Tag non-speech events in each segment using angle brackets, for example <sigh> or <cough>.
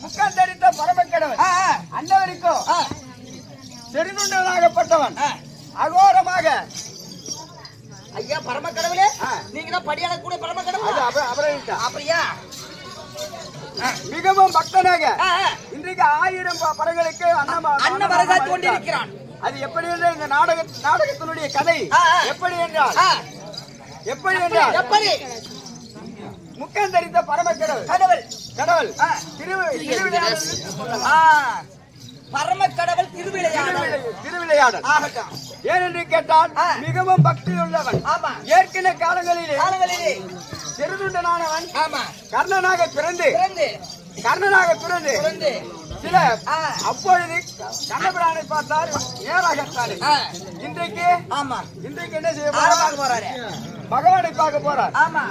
முக்கம் தரித்த பரமக்கடவுள் ஆ, அன்னவருக்கும் ஆ. அகோரமாக. ஐயா பரம கடவுளே ஆ. நீங்க தான் படியான கூட பரம அது கடவுள் அப- அபராஜிதா. அப்படியா? மிகவும் பக்தனாக. இன்றைக்கு ஆயிரம் ப- பறவைகளுக்கு அன்னம் அன்னம் வரகாத்து கொண்டிருக்கிறான் அது எப்படி என்ற இந்த நாடக நாடகத்தினுடைய கதை. எப்படி என்றால் எப்படி என்றால் எப்படி? முக்கம் தரித்த பரமக்கடவுள் கடவுள் கடவுள் ஆ. திரு திருவிளையாடல். ஆ, பரம கடவுள் திருவிளையாடல். திருவிளை- திருவிளையாடல். ஆகட்டும். ஏனென்று கேட்டால். மிகவும் பக்தி உள்ளவன் ஆமா. ஏற்கனவே காலங்களிலே காலங்களிலே. திருதுண்டனானவன் ஆமா. கர்ணனாக பிறந்து. பிறந்து. கர்ணனாக பிறந்து. பிறந்து. சில ஆ. அப்பொழுது கண்ணபிரானை பார்த்தார் நேராகத்தானே. ஆ, இன்றைக்கு ஆமா. இன்றைக்கு என்ன செய்ய போறார்? பகவானை பார்க்க போறார். ஆமா.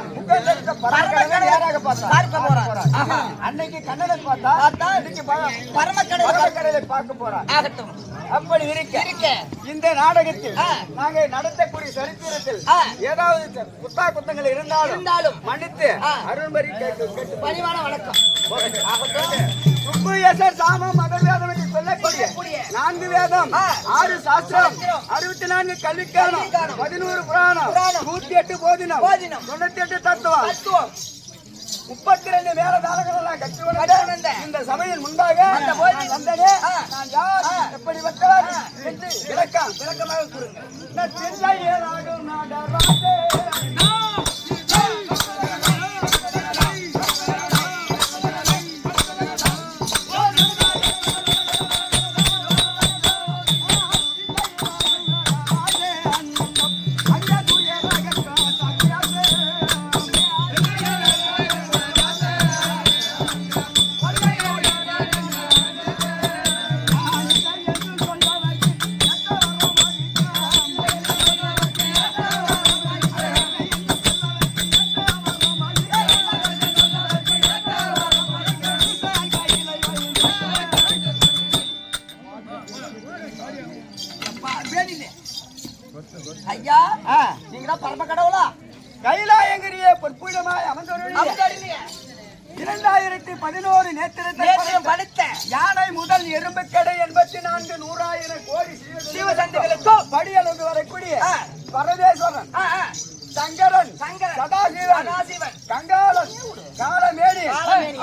நேராக பார்த்தார். பார்க்க போறார். அன்னைக்கு கண்ணனை பார்த்தா பார்த்தா இன்னைக்கு ப- பரம கடவுள் பரமக்கடவுளை பார்க்க போறார். ஆகட்டும். அப்படி இருக்க இருக்க. இந்த நாடகத்தில் ஆ. நாங்க நடத்தக்கூடிய சரித்திரத்தில். ஏதாவது குத்தா குத்தங்கள் இருந்தாலும் இருந்தாலும். மன்னித்து கேட்டு கேட்டு பணிவான வணக்கம். ஆகட்டும். சாமம் மதவேதம் என்று சொல்லக்கூடிய நான்கு வேதம். ஆறு சாஸ்திரம். அறுபத்தி நான்கு கல்விக்கானம். பதினூறு புராணம். நூத்தி எட்டு போதினம். தொண்ணூத்தி எட்டு தத்துவம் முப்பத்தி ரெண்டு வேற தாரகங்கள் கட்சி கட்டி. இந்த சபையின் முன்பாக அந்த போதி- நான் யார் எப்படி வந்தவன் என்று விளக்கம் விளக்கமாக கூறுங்க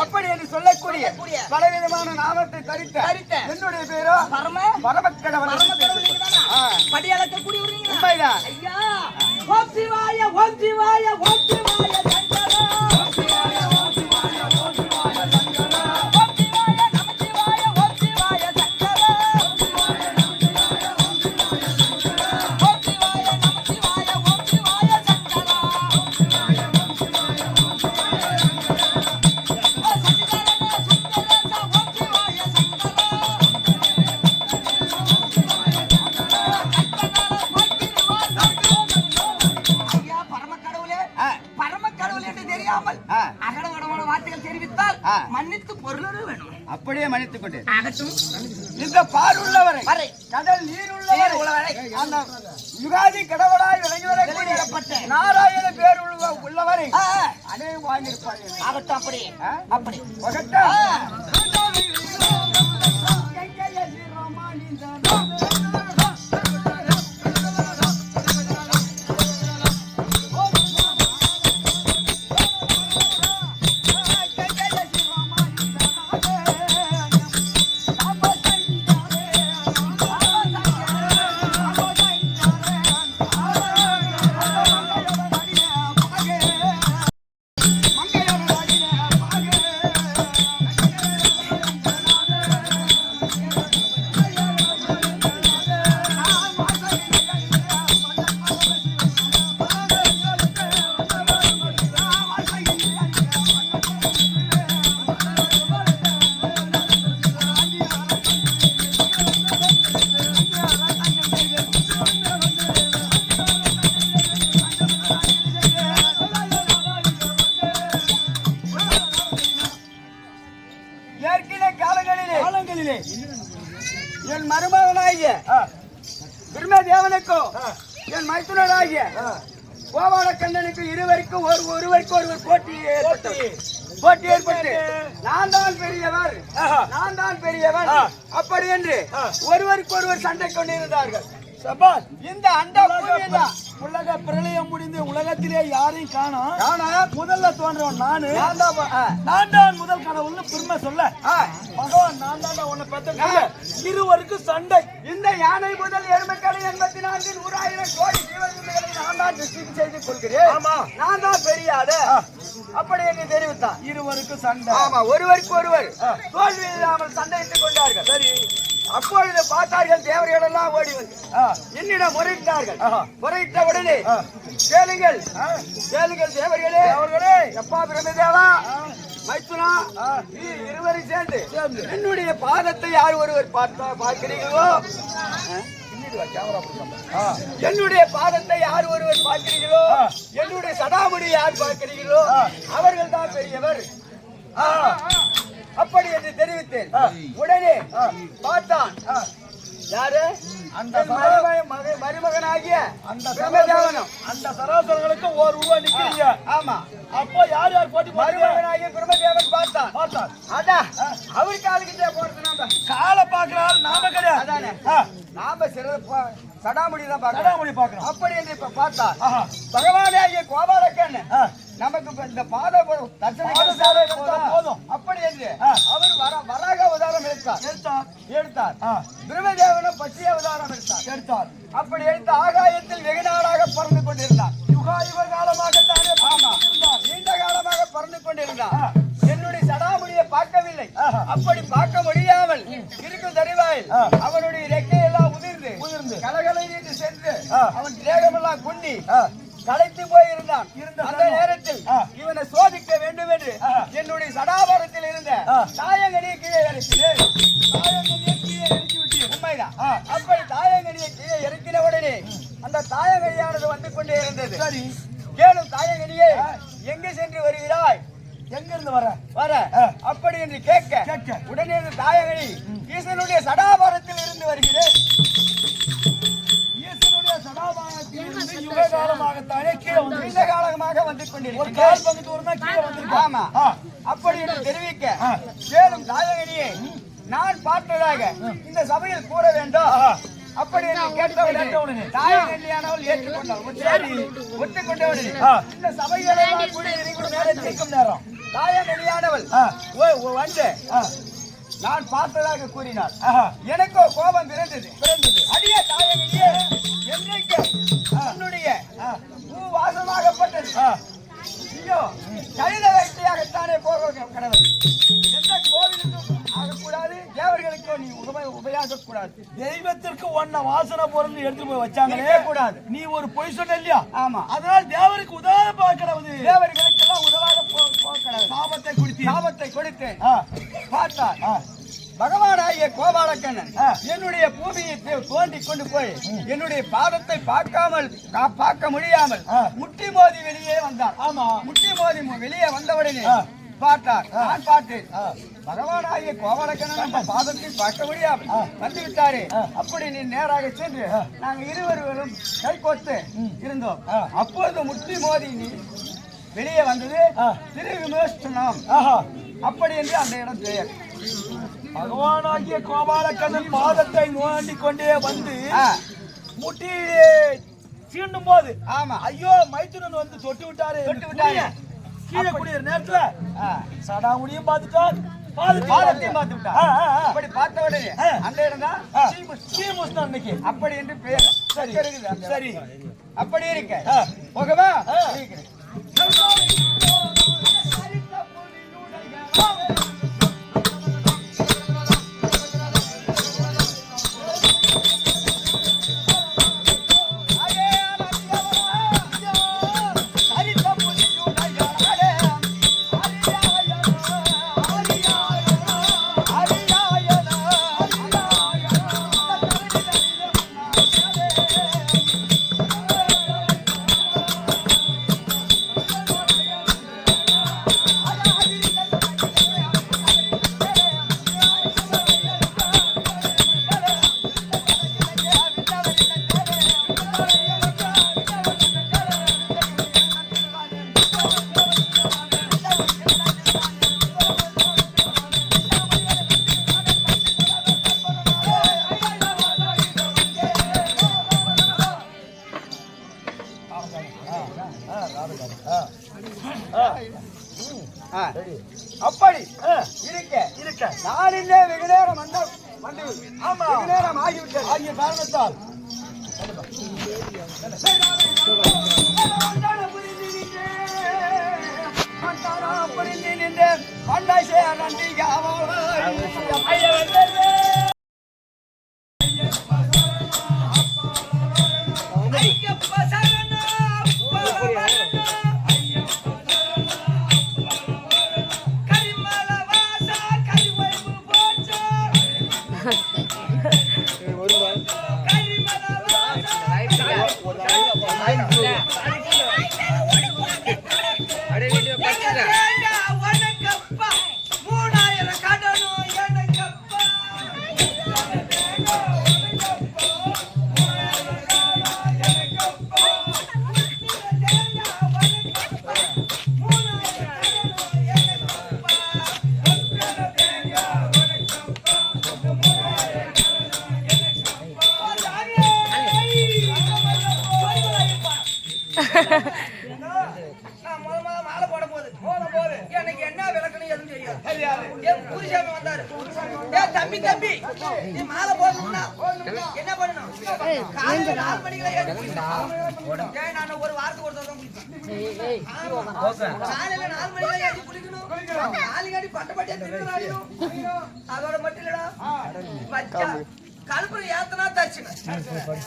அப்படி என்று சொல்லக்கூடிய பலவிதமான நாமத்தை தரித்த என்னுடைய பேரோ? பரம பரமக்கடவன் நீங்களா? உண்மைதான். ஐயா. ஓம் சிவாய ஓம் சிவாய ஓம் சிவாய. வாங்கியிருப்பார்கள் ஆகட்டும் அப்படி? அப்படி. கண்ணனுக்கு இருவருக்கும் ஒரு ஒருவருக்கு ஒருவர் போட்டி ஏற்பட்டது. போட்டி. ஏற்பட்டு நான் தான் பெரியவர். நான் தான் பெரியவன். ஆ. அப்படி என்று. ஒருவருக்கு ஒருவர் சண்டை கொண்டிருந்தார்கள். இந்த அண்ட உலக பிரளயம் முடிந்து உலகத்திலே யாரையும் காணோம் முதல்ல தோன்றவன் நானு. நான் தான் முதல் கடவுள்னு பெருமை சொல்ல. பகவான் நான் தான் உன்னை பெற்ற இருவருக்கும் சண்டை. இந்த யானை முதல் எருமைக்கடை எண்பத்தி நான்கு நூறாயிரம் கோடி ஜீவன்களை நான் தான் டிஸ்ட்ரிக்ட் செய்து கொள்கிறேன். ஆமா. நான் தான் பெரிய ஆளு அப்படி என்று தெரிவித்தான். இருவருக்கும் சண்டை. ஆமா ஒருவருக்கு ஒருவர். தோல்வி இல்லாமல் சண்டையிட்டுக் கொண்டார்கள். சரி. அப்பொழுது பார்த்தார்கள் தேவர்கள் எல்லாம் ஓடி வந்து என்னிடம் முறையிட்டார்கள். முறையிட்ட உடனே. கேளுங்கள். கேளுங்கள் தேவர்களே அவர்களே எப்பா பிரமதேவா மைத்துனா. நீ இருவரும் சேர்ந்து. என்னுடைய பாதத்தை யார் ஒருவர் பார்த்தா பார்க்கிறீர்களோ என்னுடைய பாதத்தை யார் ஒருவர் பார்க்கிறீர்களோ. என்னுடைய சடாமுடி யார் பார்க்கிறீர்களோ. அவர்கள் தான் பெரியவர் அப்படி என்று தெரிவித்தேன். உடனே. பார்த்தான். யாரு? அந்த மருமகனாகிய அந்த பிரம்மதேவனம் அந்த சராசரங்களுக்கு ஒரு ரூபா நிக்கிறீங்க. ஆமா. அப்போ யார் யார் போட்டி மருமகனாகிய பிரம்மதேவன் பார்த்தான். பார்த்தான். அதா அவருக்கு ஆளுக்கிட்டே போறது நாம. காலை பாக்குற ஆள் நாம கிடையாது. அதானே. நாம சிறப்பு சடாமுடி தான் பார்க்கணும் சடாமுடி பார்க்கணும் அப்படி என்று இப்ப பார்த்தா ஆஹா. பகவானாகிய கோபாலக்கண்ணு. நமக்கு இந்த பாத தர்சனம் போதும். அப்படி என்று ஆ. அவர் வர வராக அவதாரம் எடுத்தார் எடுத்தார் எடுத்தார் ஆ, பிரம்மதேவனும் பச்சை அவதாரம் எடுத்தார் எடுத்தார் அப்படி எடுத்து ஆகாயத்தில் வெகு நாளாக பறந்து கொண்டிருந்தார் யுகா யுக காலமாகத்தானே ஆமா இருந்தார். நீண்ட காலமாக பறந்து கொண்டிருந்தார் ஆ. என்னுடைய சடாமுடியை பார்க்கவில்லை. அப்படி பார்க்க முடியாமல் இருக்கும் தருவாயில். அவனுடைய ரெக்கையெல்லாம் உதிர்ந்து உதிர்ந்து. கலகலை சென்று. அவன் தேகமெல்லாம் குண்டி ஆ, களைத்து போயிருந்தான் இருந்த அந்த. நேரத்தில். இவனை சோதிக்க ஆ. என்னுடைய சடாபாரத்தில் இருந்த ஆ. தாயங்கனியை கீழே இறக்கினேன் கீழே இறக்கி உண்மைதான். அப்படி தாயங்கனியை கீழே இறக்கின உடனே அந்த தாயங்கனியானது வந்து கொண்டே இருந்தது சரி கேளும் தாயங்கனியே ஆ. எங்கே சென்று வருகிறாய் எங்க இருந்து வர வர. அப்படி என்று கேட்க. உடனே தாயகனி ஈசனுடைய சடாபாரத்தில் இருந்து வருகிறேன் யுக காலமாகத்தானே கீழே வந்து நீண்ட காலமாக வந்து ஒரு கொண்டிருக்கிறேன் கால் பங்கு தூரம் கீழே வந்திருக்கு ஆமா. ஆ, அப்படி என்று தெரிவிக்க. மேலும் தாயகனியே நான் பார்த்ததாக இந்த சபையில் கூற வேண்டும். அப்படி என்று கேட்ட கேட்டவுடனே உடனே. தாயகனியானவள் ஏற்றுக்கொண்டாள் சரி. ஒத்துக்கொண்டவுடனே ஆ. இந்த சபைகளெல்லாம் கூடி இருக்கும் நேரம். ஓ- ஓ, வந்து நான் பார்த்ததாக கூறினார். எனக்கோ கோபம் பிறந்தது. பிறந்தது. அடிய தாயகனியே என்றைக்கு உன்னுடைய ஆ, பூ வாசமாகப்பட்டது. ஆ, ஐயோ கழுத வைத்தியாகத்தானே போக கடவுள். எந்த கோவிலுக்கும் ஆகக்கூடாது தேவர்களுக்கோ நீ உப உபயாக கூடாது தெய்வத்திற்கு ஒன்ன வாசனை பொருள் எடுத்து போய் வச்சாங்களே இருக்கக்கூடாது. நீ ஒரு பொய் சொன்ன இல்லையா? ஆமா. அதனால் தேவருக்கு உதாரண பார்க்கிறது தேவர்களுக்கெல்லாம் உதவாக போ சாபத்தை குடித்தி சாபத்தை கொடுத்தேன். ஆ, பார்த்தார். பகவானாகிய கோபாலக்கண்ணன். என்னுடைய பூமியை தோண்டி கொண்டு போய் என்னுடைய பாதத்தை பார்க்காமல் கா- பார்க்க முடியாமல். முட்டி மோதி வெளியே வந்தார் ஆமா. முட்டி மோதி வெளியே வந்தவுடனே. பார்த்தார். நான் பார்த்தேன். பகவானாகிய கோபாலக்கண்ணன் நம்ம பாதத்தை பார்க்க முடியாமல் வந்து விட்டாரு. அப்படி நீ நேராக சென்று நாங்க இருவரும் கை கோத்து இருந்தோம். ஆ. அப்பொழுது முட்டி மோதி நீ வெளியே வந்தது. திரு விமோசனம் அப்படி என்று அந்த இடம் பெயர் பகவானாகிய கோபாலக்கண்ணன் பாதத்தை நோண்டி கொண்டே வந்து. முட்டியிலே சீண்டும் போது ஆமா ஐயோ மைத்துனன் வந்து தொட்டு விட்டாரு தொட்டு விட்டாரு. கீழே குடியிற நேரத்துல. சடாமுடியும் பார்த்துட்டான் பாதத்தையும் பார்த்து ஆ. அப்படி பார்த்த உடனே. அந்த இடம் தான். ஸ்ரீமுஷ்ணம் அன்னைக்கு அப்படி என்று பெயர் சரி. சரி அப்படி இருக்க. போகவா Thank you. அப்படி இருக்க இருக்க நான் இன்னே வெகு நேரம் வந்த வந்து ஆமா வெகு நேரம் ஆகிவிட்டது ஆகிய காரணத்தால் புரிந்து நின்றேன் அண்டாய் சேரண்டிகாவோ ஐயா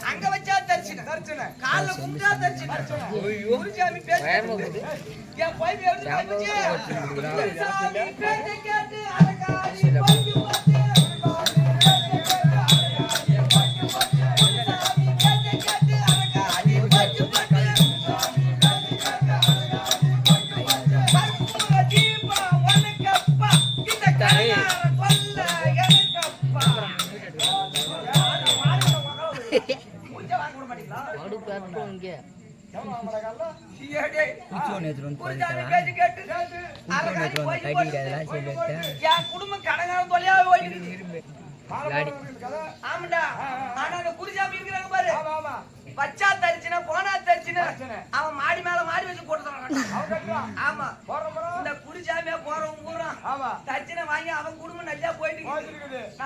அங்க வச்சா தரிசனம். தரிசனம். கால்ல கும்பிட்டா தரிசனம். குருசாமி பேசுறது என் போய் எப்படி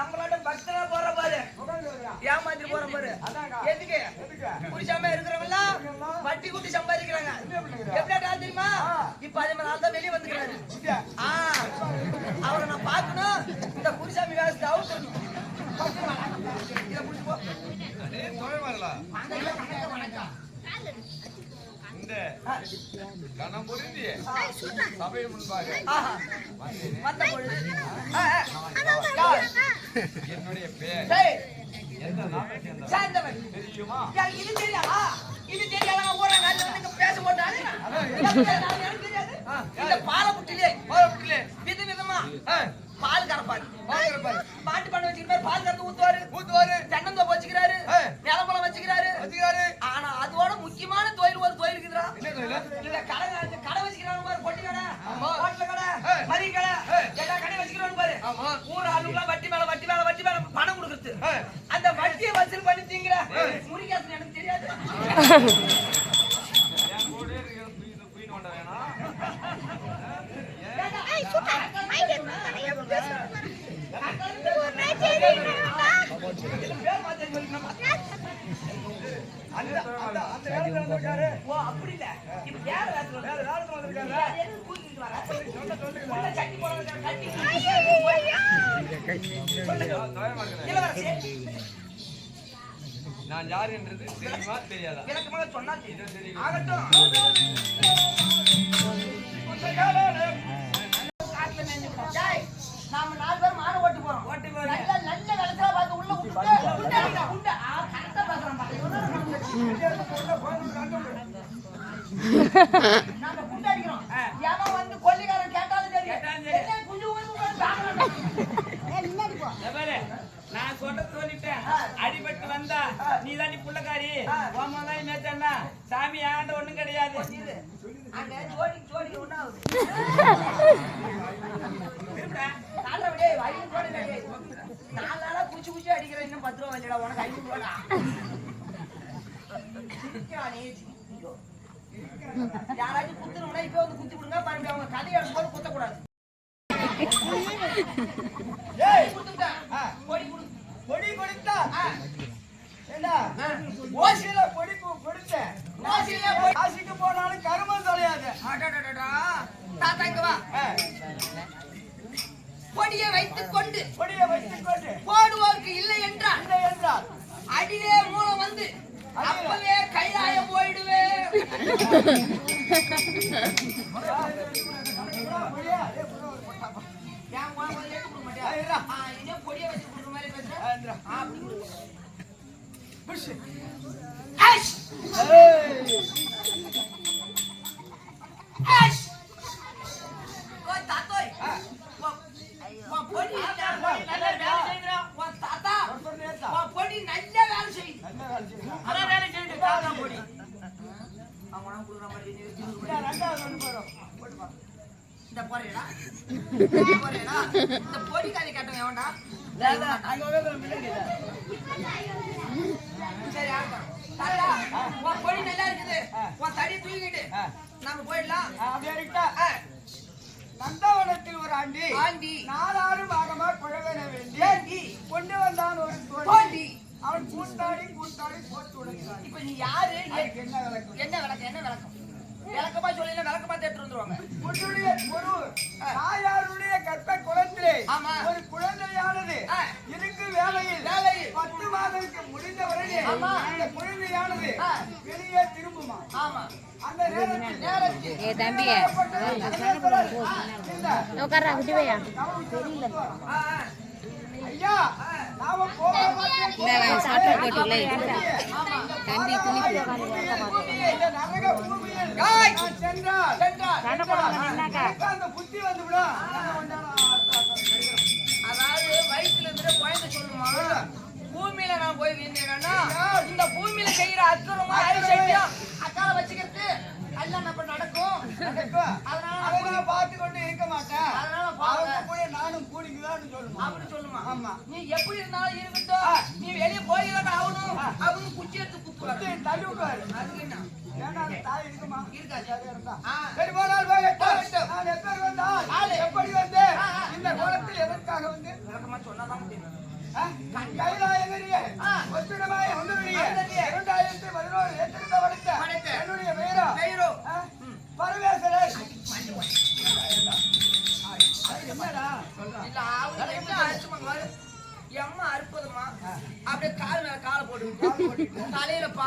நம்மளாட்ட பக்தனா போற பாரு. ஏமாத்திட்டு போற பாரு. எதுக்கு? குடிசாம இருக்கிறவங்க வட்டி குட்டி சம்பாதிக்கிறாங்க. எப்படியா தெரியுமா? இப்ப அதே மாதிரி ஆள் தான் வெளியே வந்துக்கிறாரு. ஆ, அவரை நான் பார்க்கணும். இந்த குருசாமி வேலை அவுத்தணும் இதை குடிச்சு போ. ஆஹா. வந்த பொழுது. ஆ, ஆ. யார்? டேய், சாந்தவன். எனக்கு இது தெரியாதா? இது ஊரா பேச மாட்டானே. எனக்கு தெரியாது. இந்த பாலப்புட்டிலே, விதவிதமா பால் கறப்பாரு. மாட்டு பண்ணை வச்சுக்கிறாரு, பால் கறந்து ஊத்துவாரு. தென்னந்தோப்பு வச்சுக்கிறாரு. நிலப்பழம் வச்சுக்கிறாரு. ஆனா அதோட முக்கியமான தொழில் ஒரு தொழில் இருக்குதுடா. இந்த கடை கடை வச்சுக்கிறாங்க பாரு, பொட்டி கடை, ஹோட்டல் கடை, மளிகை கடை, எல்லா கடையும் வச்சுக்கிறாங்க பாரு. ஊர் ஆளுங்கெல்லாம் வட்டி மேல வட்டி மேல வட்டி மேல பணம் கொடுக்குறது. அந்த வட்டியை வசூல் பண்ணி திங்கிற முருகேசன் எனக்கு தெரியாது <laughs> நான் யார் என்றது தெரியுமா தெரியாதா விளக்கமாக சொன்னா தெரியும். நாம நாலு பேர் மாடு ஓட்டி போறோம். நல்ல நல்ல விளைச்சலா பார்த்து உள்ள குண்டை. ஆ, correct ஆ பேசுறான் பாரு. இவன் தான் நாம குண்டை அடிக்கிறோம். எவன் வந்து கொல்லிக்காரன் கேட்டாலும் தெரியும். என்ன குஞ்சு குஞ்சு குஞ்சு தாங்கணும். எவரு? நான் சொல்றது சொல்லிட்டேன் அடிபட்டு நீ தாண்டி புள்ளக்காரி உன் தான் மேய்ச்சா சாமி ஆண்ட ஒண்ணும் கிடையாது. நாலு நாளா குச்சி குச்சி அடிக்கிற இன்னும் பத்து ரூபா வந்துடா உனக்கு ஐநூறு சிரிக்கிறோம். யாராச்சும் குத்துணும்னா இப்ப வந்து குத்தி விடுங்க. மறுபடியும் அவங்க கதையை எடுத்து போது குத்தக்கூடாது. <laughs> கொடு. கொடுத்தா? என்ன? ஓசியில பொடி கு- கொடுத்தேன் ஓசியில காசிக்கு போனாலும் கருமம் தொலையாது. அடடடடா. தாத்தா இங்க வா. பொடியை வைத்துக் கொண்டு பொடியை வைத்துக் கொண்டு. போடுவோருக்கு இல்லை என்றால் இல்லை என்றால். அடியிலே மூலம் வந்து அப்பவே கைலாயம் போயிடுவேன் பொடியா? வச்சு கொடுக்குற மாதிரி பேசுற? ஆ, இந்தா. ஆ, அப்படி கொடு. புஷ். ஆஷ்! ஏய், ஆஷ்! ஓய், தாத்தோய். ஆ, உன் உன் பொடி நல்ல வேலை செய்யுதுடா. உன் தாத்தா, ஒரு பொண்ணு ஏத்தா. உன் பொடி நல்ல வேலை செய்யுது. நல்ல வேலை செய்யுங்க. அதான் வேலை செய்யுது, தாத்தா பொடி. அவன் உனக்கு கொடுக்குற மாதிரி நீ வச்சு கொடுக்குற. இந்தா, ரெண்டாவது ஒண்ணு போறோம். போட்டு வா. இந்த போறேடா இந்த போறேடா இந்த பொடி கதை கேட்டவன் எவன்டா அங்க வந்து மிளகு. சரி ஆகட்டும். தாத்தா, உன் பொடி நல்லா இருக்குது உன் தடி தூக்கிட்டு ஆ, நாம போயிடலாம் ஆ, அப்படியே இருக்கா? ஆ. நந்தவனத்தில் ஒரு ஆண்டி ஆண்டி நாலாறு பாகமா குழவன வேண்டி ஏண்டி கொண்டு வந்தான் ஒரு தோண்டி தோண்டி அவன் கூத்தாடி கூத்தாடி போட்டு உடைத்தான் இப்ப நீ யாரு? என்ன விளக்கம் என்ன விளக்கம்? என்ன விளக்கம்? விளக்கமா சொல்லல விளக்கமா தேட்டு வந்துருவாங்க. உன்னுடைய ஒரு தாயாருடைய கற்ப குளத்திலே ஆமா. ஒரு குழந்தையானது. இருக்கு வேலையில். வேலையில். பத்து மாதத்துக்கு முடிந்த. அந்த குழந்தையானது. வெளியே திரும்புமா? ஆமா. அந்த நேரத்தில் நேரத்தில் ஏ தம்பியே உட்கார்றா குட்டி பையா? ஆ, ஆ. ஐயா சாப்பிட்டு தம்பி அதாவது வயிற்றுல இருந்து குழந்தை சொல்லுமா? பூமியில நான் போய் வீழ்ந்தேன்னா இந்த பூமியில செய்யற அத்தரமா அக்கால வச்சுக்கிறது எல்லாம் நம்ம நடக்கும். அதனால அதை நான் பார்த்து கொண்டு இருக்க மாட்டேன். அதனால. அவங்க கூட நானும் கூடிக்குதான்னு சொல்லணும் அப்படி சொல்லுமா. ஆமா. நீ எப்படி இருந்தாலும் இருக்கட்டும். நீ வெளியே போய்தான் ஆகணும். அப்படின்னு குச்சி எடுத்து குத்தி தள்ளி விடுவாரு அதுக்கு என்ன ஏன்னா தாய் இருக்குமா? இருக்காது. இருந்தா. சரி, போனால். போகட்டும். நான் எப்படி வந்தால். எப்படி ஆ. இந்த கோலத்தில் எதற்காக வந்து? விளக்கமா சொன்னாதான் முடியும்.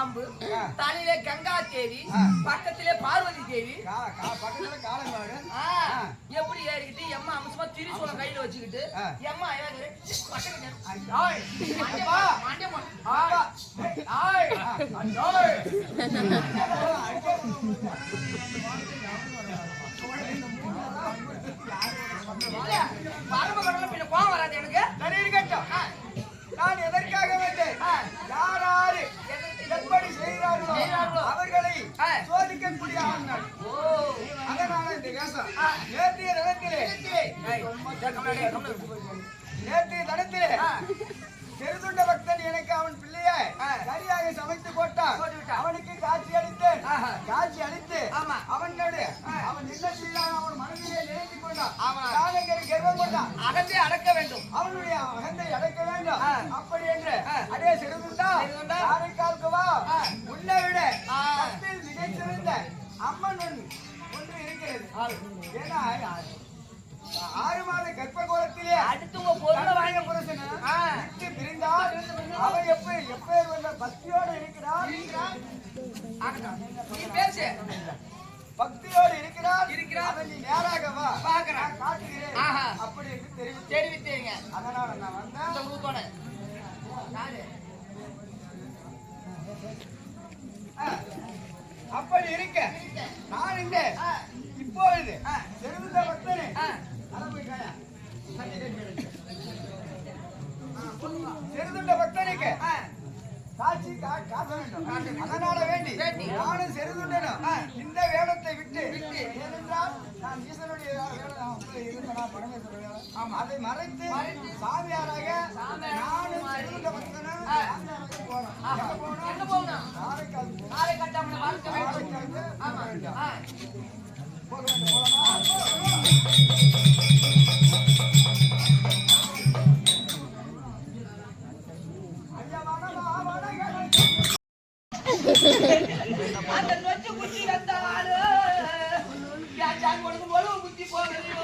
பாம்பு தலையில கங்கா தேவி பக்கத்திலே பார்வதி தேவி பக்கத்துல காலங்காடு எப்படி ஏறிக்கிட்டு எம்மா அம்சமா திரிசூலம் கையில வச்சுக்கிட்டு. எம்மா பரம கடல பின்ன கோவம் வராது எனக்கு சரி, இருக்கட்டும். நான் எதற்காக வந்தேன் ஆ. யாராரு எப்படி செய்கிறார்களோ செய்கிறார்களோ. அவர்களை ஆ. சோதிக்கக்கூடிய ஆண்கள் ஓ அதனால இந்த வேஷம் ஆ. நேற்றைய தினத்திலே நேற்றைய தினத்திலே ஆ. செருதுண்ட பக்தன் எனக்கு அவன் பிள்ளையை. சரியாக சமைத்து போட்டான். அவனுக்கு காட்சி அளித்தேன். காட்சி அளித்து. அவனோடு அவன் என்ன செய்தான் அவன் மனதிலே நினைத்து கொண்டான். நாகங்கரை கர்வம் கொண்டான் அகத்தை அடக்க வேண்டும் அவனுடைய அகந்தை அடக்க வேண்டும். அப்படி என்று. அடே செருதுண்டா. காரைக்காலுக்கு வா. உன்னை விட மிகச்சிறந்த அம்மன் ஒன்று இருக்கிறது ஏன்னா ஆறு மாத கர்ப்ப கோலத்திலே அடுத்து உங்க பொருளை வாங்கி புருஷனை. விட்டு பிரிந்தால் அவன் எப்ப எப்பேர் வந்த பக்தியோடு இருக்கிறார். நீ பேசு பக்தியோடு இருக்கிறார் இருக்கிறார். நீ நேராக வா பார்க்கிறேன். நான் காட்டுகிறேன். அப்படி என்று தெரிவித்து தெரிவித்தீங்க அதனால நான் வந்தேன் ஆ. அப்படி இருக்க நான் இங்க இப்பொழுது ஆ. செருந்த பக்தனே? செருதுண்ட பக்தனுக்கு. காட்சி காட்ட வேண்டும். அதனால வேண்டி. நானும் செருதுண்டனும் இந்த வேடத்தை விட்டு ஏனென்றால் நான் ஈஸ்வரனுடைய வேடம். அதை மறைத்து சாமியாராக நானும் செருதுண்ட பக்தனும் ஆ. சாமியாராக போறோம் ஆஹா. எங்க அந்த நொச்சு குச்சி வந்த ஆளு யாச்சான் கொடுக்கும் போது குச்சி போகலையோ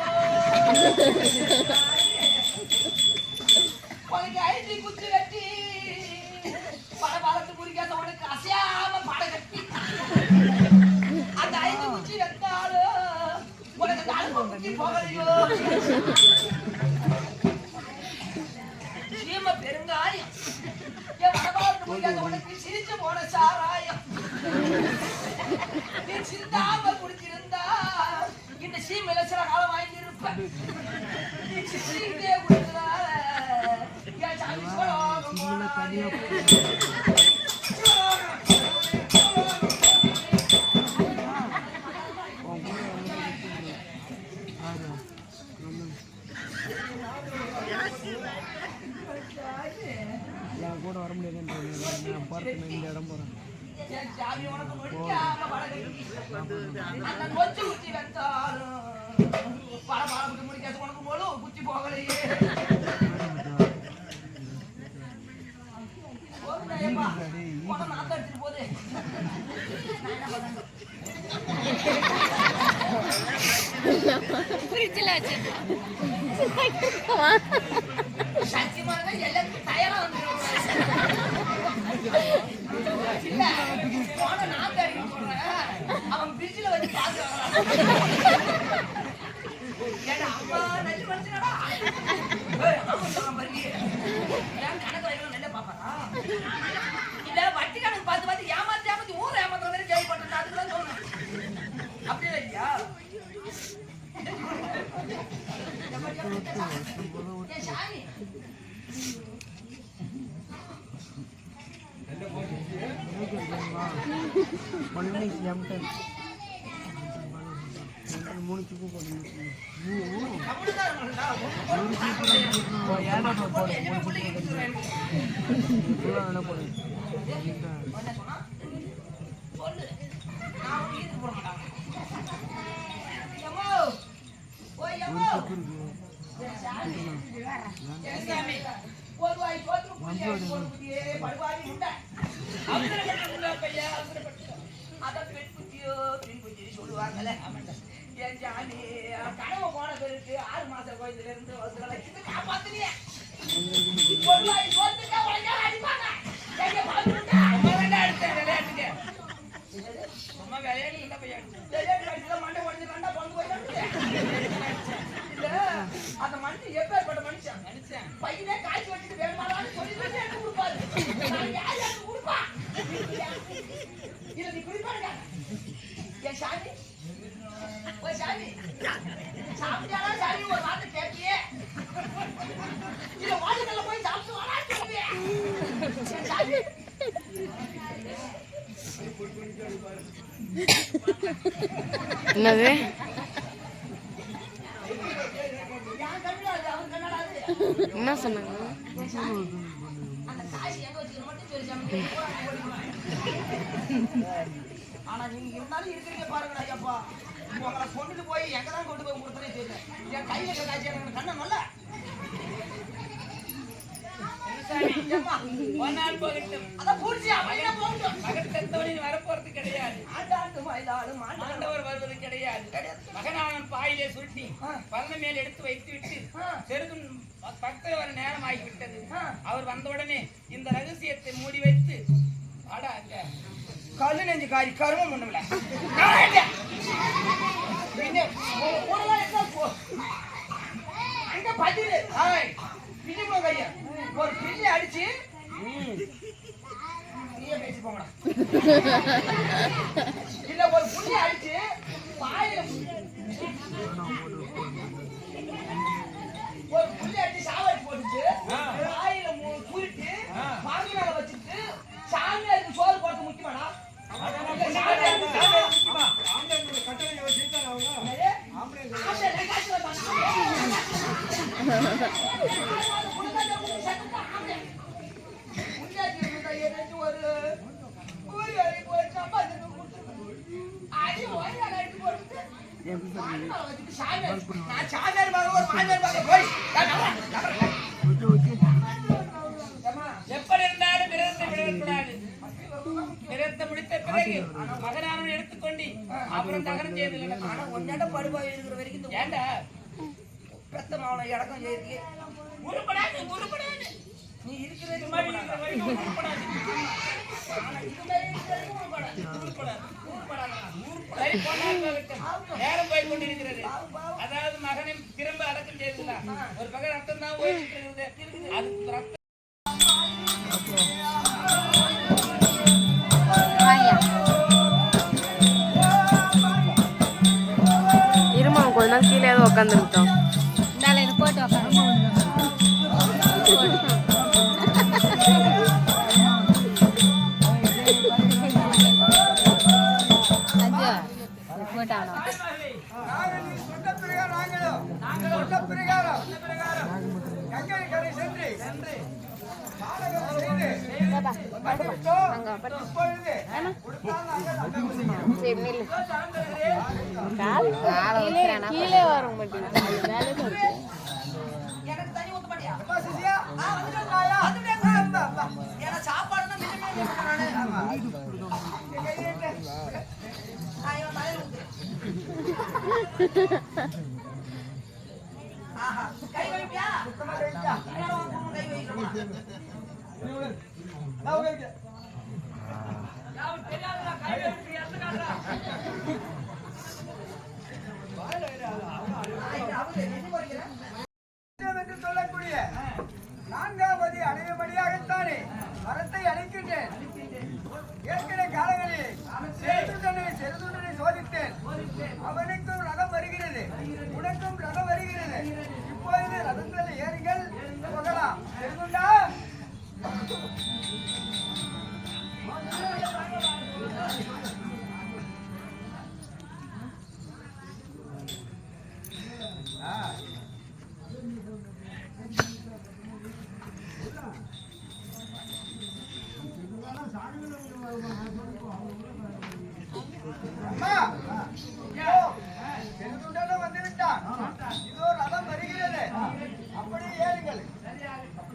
உனக்கு ஐசி பெருங்காயம். உனக்கு போன சாராயம். நீ சிந்தாம குடிச்சிருந்தா இந்த சீமையில சில காலம் வாங்கி இருப்பேன் நீ சிரிக்கிட்டே என் சாமி என் கூட வர முடியாதுன்றது நான் பார்த்து இந்த இடம் போகிறேன்? ஃப்ரிட்ஜில் வச்சு எல்லாத்துக்கும் அவன் பிரிட்ஜில் வச்சு பாக்குறான். ஏடா, அம்மா நல்ல மனுஷனடா. ஏய், ஆமா சொல்றான் பாருங்க. ஏன் கணக்கு வைக்கலாம் நல்லா பாப்பாரா? இல்ல, வட்டி கணக்கு பார்த்து பார்த்து ஏமாத்தி ஏமாத்தி ஊரை ஏமாத்துற மாதிரி கேள்விப்பட்டிருக்கேன். அதுக்குதான் சொன்னேன். அப்படியே இல்லையா? ஏன் சாமி? ஒன் மினிட் எம்டன் மூணு சுப்பு போடுங்க என்ன போடுங்க அந்த மனுஷன் எப்பேற்பட்ட மனுஷன்? பையனே காய்ச்சி வச்சுட்டு வேணுமாடான்னு சொல்லி எனக்கு கொடுப்பாரு. யார் கொடுப்பா? இல்ல, நீ குடிப்பாருங்க. என் சாமி. ஓ, சாமி. சாப்பிட்டியாடா சாமி? ஒரு வார்த்தை கேட்டியே. இல்ல, வாடிக்கல்ல போய் சாப்பிட்டு வாடான்னு சொல்லுவியே. என் சாமி. என்னது என்ன சொன்னாங்க? ஆனா நீங்க இருந்தாலும் இருக்கிறீங்க பாருங்கடா ஐயப்பா. உங்களை கொண்டுட்டு போய் எங்க தான் கொண்டு போய் கொடுத்தனே தெரியல. என் கையில கண்ணம் இல்ல ஏம்மா, ஒரு நாள் போகட்டும் அதான் பூச்சி அமையா போகட்டும் மகன் செத்தவனின் வரப்போறது கிடையாது. ஆண்டவர் வருவது கிடையாது. மகனானன் பாயிலே சுருட்டி பரண மேல் எடுத்து வைத்து விட்டு செருகும் பக்தர் வர நேரம் ஆகிவிட்டது அவர் வந்தவுடனே இந்த ரகசியத்தை மூடி வைத்து அடா அங்க கல்லு நெஞ்சு காரி கருமம் ஒண்ணுமில்ல. பதிலு. பின்னி போ கையா ஒரு பில்லி அடிச்சு பேசி போங்கடா. இல்ல ஒரு புள்ளி அடிச்சு வாயில ஒரு புள்ளி அடிச்சு சாவடி போட்டுச்சு வாயில கூறிட்டு மாமி மேல வச்சுட்டு சாமியாருக்கு சோறு போட்டு முக்கியமாடா? ஆம்பளை <laughs> காய்ச்சி வந்தாங்க. முன்னாடி இருந்த எனக்கு ஒரு கூலி வேலைக்கு போய் சம்பாதிச்சு கொடுத்துருக்கேன். அடி ஓய்வு அடிச்சு போட்டு மாமி மேல வச்சுட்டு சாமியார் நான் சாமியார் மகன் ஒரு மாமியார் மகன் போய் ஏய், நவரா, நவரா. ஏம்மா, எப்படி இருந்தாலும் விரதத்தை விடக்கூடாது. விரதத்தை முடித்த பிறகு மகனானவன் எடுத்துக்கொண்டு அப்புறம் தகனம் செய்து ஆனா உன்னாட்ட படுபாவி இருக்கிற வரைக்கும் ஏண்டா? பெத்த மாவன இடக்கம் செய்யறதுக்கு உருப்படாது உருப்படாது. நீ இருக்கிறது மாதிரி இருக்கிற வரைக்கும் உருப்படாது. உருப்படாது சரி, போனால் போகட்டும். நேரம் போய் கொண்டிருக்கிறது. அதாவது மகனை திரும்ப அடக்கம் ஒரு ரத்தம் தான் அது ரத்தம் இருமா கொஞ்ச நாள் கீழே ஏதோ உட்காந்துருக்கோம் நாங்களும் பிரகாரம் கங்கை கரை சென்று கீழே வர மாட்டேங்குது எனக்கு ஊத்த மாட்டியா ஏன்னா மீதி நானு ஆமா. இங்க கை வைப்பியா சுத்தமா இவன் தலையில கை வைப்பியா கை வைக்கா. இன்னொரு கை வைப்பியா நான்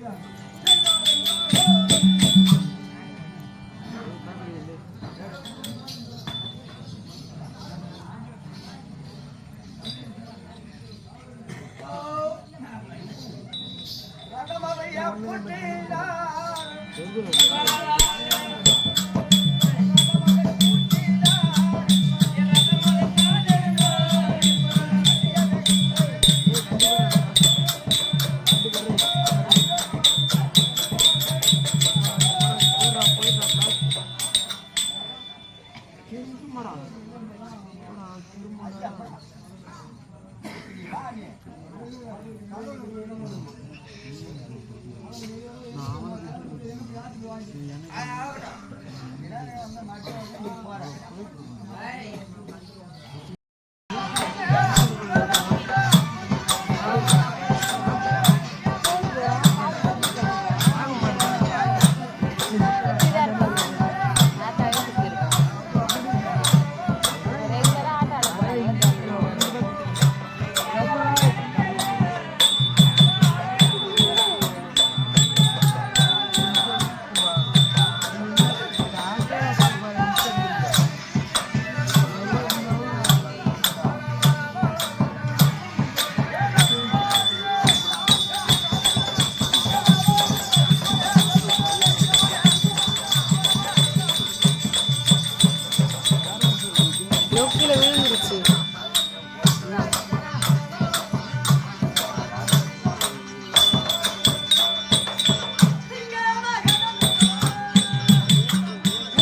Yeah.